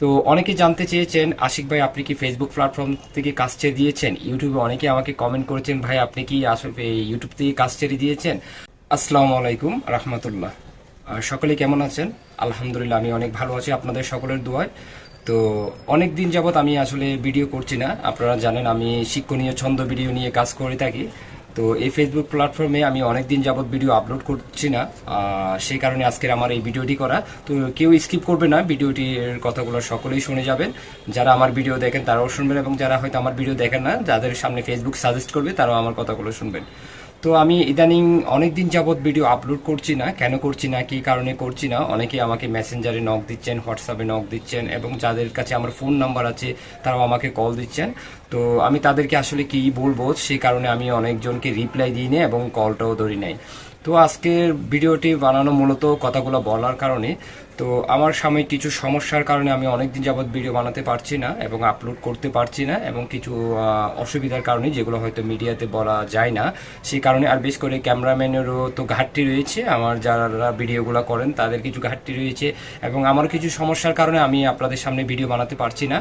তো অনেকে জানতে চেয়েছেন, আশিক ভাই আপনি কি ফেসবুক প্ল্যাটফর্ম থেকে কাজ ছেড়ে দিয়েছেন? ইউটিউবে অনেকে আমাকে কমেন্ট করেছেন, ভাই, আপনি কি আসলে ইউটিউব থেকে কাজ ছেড়ে দিয়েছেন? আসসালামু আলাইকুম, রহমতুল্লাহ। সকলে কেমন আছেন? আলহামদুলিল্লাহ, আমি অনেক ভালো আছি আপনাদের সকলের দোয়ায়। তো অনেক দিন যাবত আমি আসলে ভিডিও করছি না। আপনারা জানেন, আমি শিক্ষণীয় ছন্দ ভিডিও নিয়ে কাজ করে থাকি। তো এই ফেসবুক প্ল্যাটফর্মে আমি অনেকদিন যাবত ভিডিও আপলোড করছি না সেই কারণে আজকের আমার এই ভিডিওটি করা। তো কেউ স্কিপ করবে না ভিডিওটির কথাগুলো সকলেই শুনে যাবেন। যারা আমার ভিডিও দেখেন তারাও শুনবেন এবং যারা হয়তো আমার ভিডিও দেখেন না, যাদের সামনে ফেসবুক সাজেস্ট করবে, তারাও আমার কথাগুলো শুনবেন। তো আমি ইদানিং অনেক দিন যাবত ভিডিও আপলোড করছি না। কেন করছি না, কি কারণে করছি না অনেকে আমাকে মেসেঞ্জারে নক দিচ্ছেন হোয়াটসঅ্যাপে নক দিচ্ছেন এবং যাদের কাছে আমার ফোন নাম্বার আছে, তারাও আমাকে কল দিচ্ছেন। তো আমি তাদেরকে আসলে কি বলব, সেই কারণে আমি অনেকজনকে রিপ্লাই দিই না এবং কলটাও ধরি নাই। তো আজকের ভিডিওটি বানানো মূলত কথাগুলো বলার কারণে। তো আমার সাময়িক কিছু সমস্যার কারণে আমি অনেকদিন যাবত ভিডিও বানাতে পারছি না এবং আপলোড করতে পারছি না এবং কিছু অসুবিধার কারণে যেগুলো হয়তো মিডিয়াতে বলা যায় না, সেই কারণে আর বেশ করে ক্যামেরাম্যানেরও তো ঘাটতি রয়েছে। আমার যারা ভিডিওগুলো করেন তাদের কিছু ঘাটতি রয়েছে এবং আমার কিছু সমস্যার কারণে আমি আপনাদের সামনে ভিডিও বানাতে পারছি না।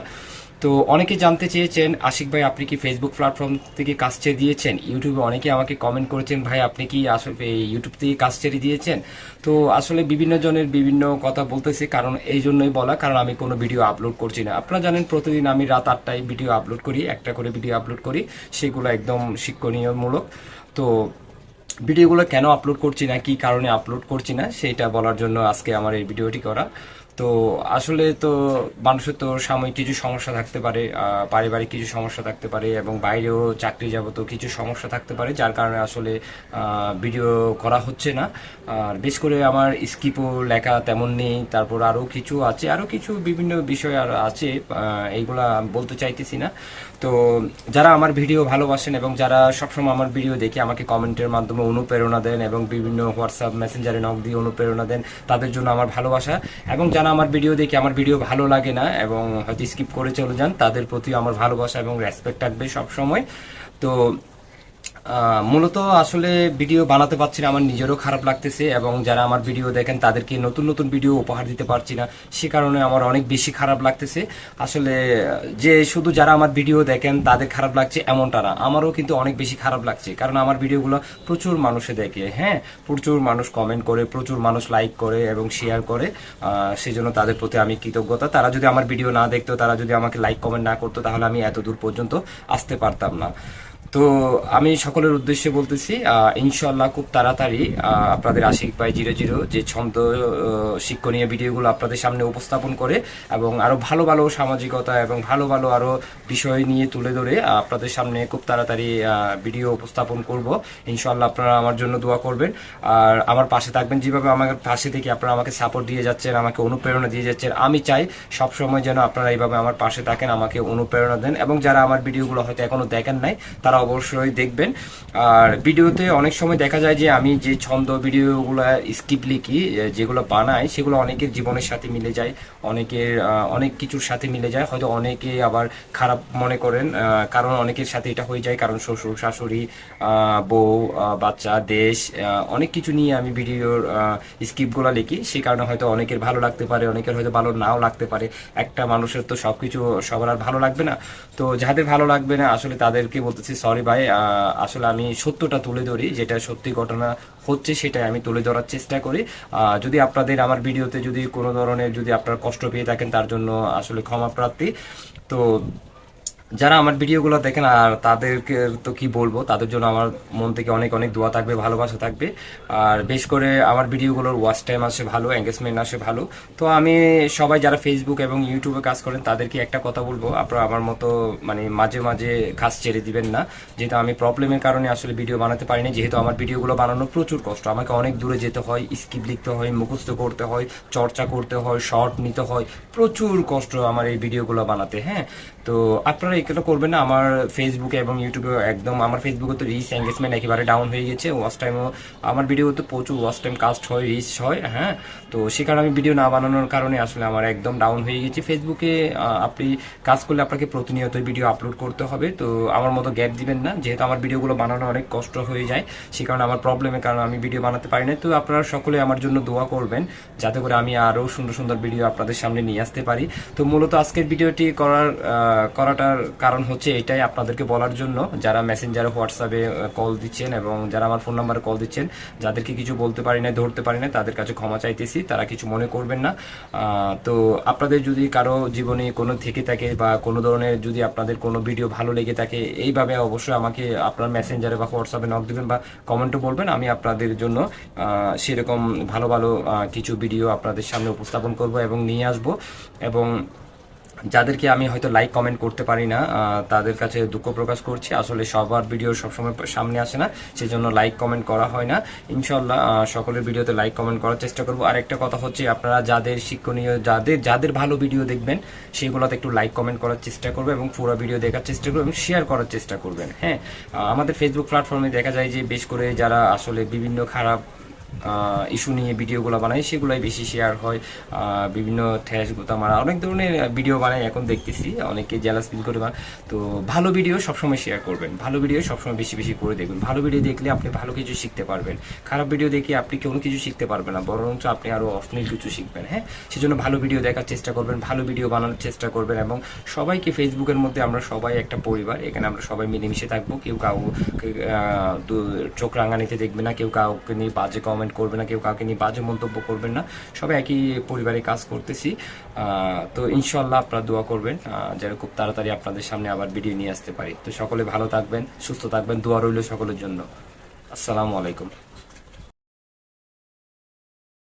তো অনেকে জানতে চেয়েছেন, আশিক ভাই আপনি কি ফেসবুক প্ল্যাটফর্ম থেকে কাজ ছেড়ে দিয়েছেন? ইউটিউবে অনেকে আমাকে কমেন্ট করেছেন, ভাই, আপনি কি আসলে ইউটিউব থেকে কাজ ছেড়ে দিয়েছেন? তো আসলে বিভিন্ন জনের বিভিন্ন কথা বলতেছে, কারণ এই জন্যই বলা, কারণ আমি কোনো ভিডিও আপলোড করছি না। আপনারা জানেন, প্রতিদিন আমি রাত আটটায় ভিডিও আপলোড করি, একটা করে ভিডিও আপলোড করি, সেগুলো একদম শিক্ষণীয়মূলক। তো ভিডিওগুলো কেন আপলোড করছি না, কি কারণে আপলোড করছি না, সেটা বলার জন্য আজকে আমার এই ভিডিওটি করা। তো আসলে তো মানুষের তো সাময়িক কিছু সমস্যা থাকতে পারে পারিবারিক কিছু সমস্যা থাকতে পারে এবং বাইরেও চাকরি যাব তো কিছু সমস্যা থাকতে পারে, যার কারণে আসলে ভিডিও করা হচ্ছে না। আর বেশ করে আমার স্কিপও লেখা তেমন নেই, তারপর আরও কিছু আছে, আরও কিছু বিভিন্ন বিষয় আর আছে এইগুলা বলতে চাইতেছি না। তো যারা আমার ভিডিও ভালোবাসেন এবং যারা সবসময় আমার ভিডিও দেখে আমাকে কমেন্টের মাধ্যমে অনুপ্রেরণা দেন এবং বিভিন্ন হোয়াটসঅ্যাপ মেসেঞ্জারে নক দিয়ে অনুপ্রেরণা দেন, তাদের জন্য আমার ভালোবাসা। এবং যারা আমার ভিডিও দেখে আমার ভিডিও ভালো লাগে না এবং হয়তো স্কিপ করে চলে যান, তাদের প্রতি আমার ভালোবাসা এবং রেসপেক্ট থাকবে সবসময়। তো মূলত আসলে ভিডিও বানাতে পারছি না, আমার নিজেরও খারাপ লাগতেছে এবং যারা আমার ভিডিও দেখেন তাদেরকে নতুন নতুন ভিডিও উপহার দিতে পারছি না, সে কারণে আমার অনেক বেশি খারাপ লাগতেছে। আসলে যে শুধু যারা আমার ভিডিও দেখেন তাদের খারাপ লাগছে এমনটা না, আমারও কিন্তু অনেক বেশি খারাপ লাগছে, কারণ আমার ভিডিওগুলো প্রচুর মানুষে দেখে হ্যাঁ প্রচুর মানুষ কমেন্ট করে, প্রচুর মানুষ লাইক করে এবং শেয়ার করে সেই জন্য তাদের প্রতি আমি কৃতজ্ঞতা। তারা যদি আমার ভিডিও না দেখতো, তারা যদি আমাকে লাইক কমেন্ট না করতো, তাহলে আমি এত দূর পর্যন্ত আসতে পারতাম না। তো আমি সকলের উদ্দেশ্যে বলতেছি ইনশাল্লাহ খুব তাড়াতাড়ি আপনাদের আশিক ভাই জিরো জিরো যে ছন্দ শিক্ষণীয় ভিডিওগুলো আপনাদের সামনে উপস্থাপন করে এবং আরও ভালো ভালো সামাজিকতা এবং ভালো ভালো আরও বিষয় নিয়ে তুলে ধরে আপনাদের সামনে খুব তাড়াতাড়ি ভিডিও উপস্থাপন করব। ইনশাল্লাহ আপনারা আমার জন্য দোয়া করবেন। আর আমার পাশে থাকবেন যেভাবে আমার পাশে থেকে আপনারা আমাকে সাপোর্ট দিয়ে যাচ্ছেন, আমাকে অনুপ্রেরণা দিয়ে যাচ্ছেন, আমি চাই সব সময় যেন আপনারা এইভাবে আমার পাশে থাকেন, আমাকে অনুপ্রেরণা দেন এবং যারা আমার ভিডিওগুলো হয়তো এখনও দেখেন নাই তারা অবশ্যই দেখবেন। আর ভিডিওতে অনেক সময় দেখা যায় যে আমি যে ছন্দ ভিডিওগুলো স্কিপ লিখি যেগুলো বানাই, সেগুলো অনেকের জীবনের সাথে মিলে যায়, অনেকের অনেক কিছুর সাথে মিলে যায়। হয়তো অনেকে আবার খারাপ মনে করেন কারণ অনেকের সাথে এটা হয়ে যায়, কারণ শ্বশুর, শাশুড়ি বউ বাচ্চা, দেশ অনেক কিছু নিয়ে আমি ভিডিওর স্কিপগুলো লিখি। সেই কারণে হয়তো অনেকের ভালো লাগতে পারে, অনেকের হয়তো ভালো নাও লাগতে পারে। একটা মানুষের তো সবকিছু সবার আর ভালো লাগবে না। তো যাদের ভালো লাগবে না, আসলে তাদেরকে বলতেছি সরি ভাই আসলে আমি সত্যটা তুলে ধরি, যেটা সত্যি ঘটনা হচ্ছে সেটাই আমি তুলে ধরার চেষ্টা করি। যদি আপনাদের আমার ভিডিওতে যদি কোনো ধরনের যদি আপনারা কষ্ট পেয়ে থাকেন, তার জন্য আসলে ক্ষমা প্রার্থী। তো যারা আমার ভিডিওগুলো দেখেন আর তাদেরকে তো কি বলব, তাদের জন্য আমার মন থেকে অনেক অনেক দোয়া থাকবে, ভালোবাসা থাকবে। আর বেশ করে আমার ভিডিওগুলোর ওয়াচ টাইম আসে ভালো এঙ্গেজমেন্ট আসে ভালো। তো আমি সবাই যারা ফেসবুক এবং ইউটিউবে কাজ করেন, তাদেরকে একটা কথা বলব। আপনারা আমার মতো মানে মাঝে মাঝে কাজ ছেড়ে দিবেন না। যেহেতু আমি প্রবলেমের কারণে আসলে ভিডিও বানাতে পারিনি, যেহেতু আমার ভিডিওগুলো বানানো প্রচুর কষ্ট। আমাকে অনেক দূরে যেতে হয় স্কিপ লিখতে হয়, মুখস্থ করতে হয়, চর্চা করতে হয় শর্ট নিতে হয়। প্রচুর কষ্ট আমার এই ভিডিওগুলো বানাতে হ্যাঁ? তো আপনারা এগুলো করবেন না, আমার ফেসবুকে এবং ইউটিউবে একদম, আমার ফেসবুকে তো রিচ এঙ্গেজমেন্ট একেবারে ডাউন হয়ে গেছে ওয়াচ টাইমও আমার ভিডিওতে প্রচুর ওয়াচ টাইম কাস্ট হয় রিচ হয় হ্যাঁ? তো সে কারণে আমি ভিডিও না বানানোর কারণে আসলে আমার একদম ডাউন হয়ে গেছে। ফেসবুকে আপনি কাজ করলে আপনাকে প্রতিনিয়ত ভিডিও আপলোড করতে হবে, তো আমার মতো গ্যাপ দিবেন না। যেহেতু আমার ভিডিওগুলো বানানো অনেক কষ্ট হয়ে যায়, সে কারণে আমার প্রবলেমের কারণে আমি ভিডিও বানাতে পারি না তো আপনারা সকলে আমার জন্য দোয়া করবেন, যাতে করে আমি আরও সুন্দর সুন্দর ভিডিও আপনাদের সামনে নিয়ে আসতে পারি। তো মূলত আজকের ভিডিওটি করার করাটার কারণ হচ্ছে এটাই আপনাদেরকে বলার জন্য। যারা মেসেঞ্জারে হোয়াটসঅ্যাপে কল দিচ্ছেন এবং যারা আমার ফোন নাম্বারে কল দিচ্ছেন, যাদেরকে কিছু বলতে পারি না ধরতে পারি না তাদের কাছে ক্ষমা চাইতেছি। তারা কিছু মনে করবেন না। তো আপনাদের যদি কারও জীবনে কোনো থেকে থাকে বা কোনো ধরনের যদি আপনাদের কোনো ভিডিও ভালো লেগে থাকে, এইভাবে অবশ্যই আমাকে আপনার মেসেঞ্জারে বা হোয়াটসঅ্যাপে নক দেবেন বা কমেন্টও বলবেন। আমি আপনাদের জন্য সেরকম ভালো ভালো কিছু ভিডিও আপনাদের সামনে উপস্থাপন করব এবং নিয়ে আসব। এবং যাদেরকে আমি হয়তো লাইক কমেন্ট করতে পারি না তাদের কাছে দুঃখ প্রকাশ করছি। আসলে সবার ভিডিও সবসময় সামনে আসে না, সেজন্য লাইক কমেন্ট করা হয় না। ইনশাল্লাহ সকলের ভিডিওতে লাইক কমেন্ট করার চেষ্টা করব। আর একটা কথা হচ্ছে, আপনারা যাদের শিক্ষণীয়, যাদের যাদের ভালো ভিডিও দেখবেন, সেগুলোতে একটু লাইক কমেন্ট করার চেষ্টা করবে এবং পুরো ভিডিও দেখার চেষ্টা করবে এবং শেয়ার করার চেষ্টা করবেন। হ্যাঁ আমাদের ফেসবুক প্ল্যাটফর্মে দেখা যায় যে, বেশ করে যারা আসলে বিভিন্ন খারাপ ইস্যু নিয়ে ভিডিওগুলো বানাই, সেগুলাই বেশি শেয়ার হয়। বিভিন্ন ঠেস গোতা মারা অনেক ধরনের ভিডিও বানাই, এখন দেখতেছি, অনেকে জেলাস ফিল করে বানায়। তো ভালো ভিডিও সবসময় শেয়ার করবেন। ভালো ভিডিও সবসময় বেশি বেশি করে দেখবেন। ভালো ভিডিও দেখলে আপনি ভালো কিছু শিখতে পারবেন। খারাপ ভিডিও দেখে আপনি কোনো কিছু শিখতে পারবেন না, বরঞ্চ আপনি আরও অশ্লীল কিছু শিখবেন হ্যাঁ? সেজন্য ভালো ভিডিও দেখার চেষ্টা করবেন, ভালো ভিডিও বানানোর চেষ্টা করবেন এবং সবাইকে ফেসবুকের মধ্যে আমরা সবাই একটা পরিবার। এখানে আমরা সবাই মিলেমিশে থাকব। কেউ দু- চোখ রাঙানিতে দেখবে না, কেউ কাউকে নিয়ে বাজে কমেন্ট করবে না, কেউ কাউকে নিয়ে বাজে মন্তব্য করবেন না। সবাই একই পরিবারে কাজ করতেছি। তো ইনশাল্লাহ আপনারা দোয়া করবেন যেন খুব তাড়াতাড়ি আপনাদের সামনে আবার ভিডিও নিয়ে আসতে পারি। তো সকলে ভালো থাকবেন, সুস্থ থাকবেন, দোয়া রইল সকলের জন্য। আসসালামু আলাইকুম।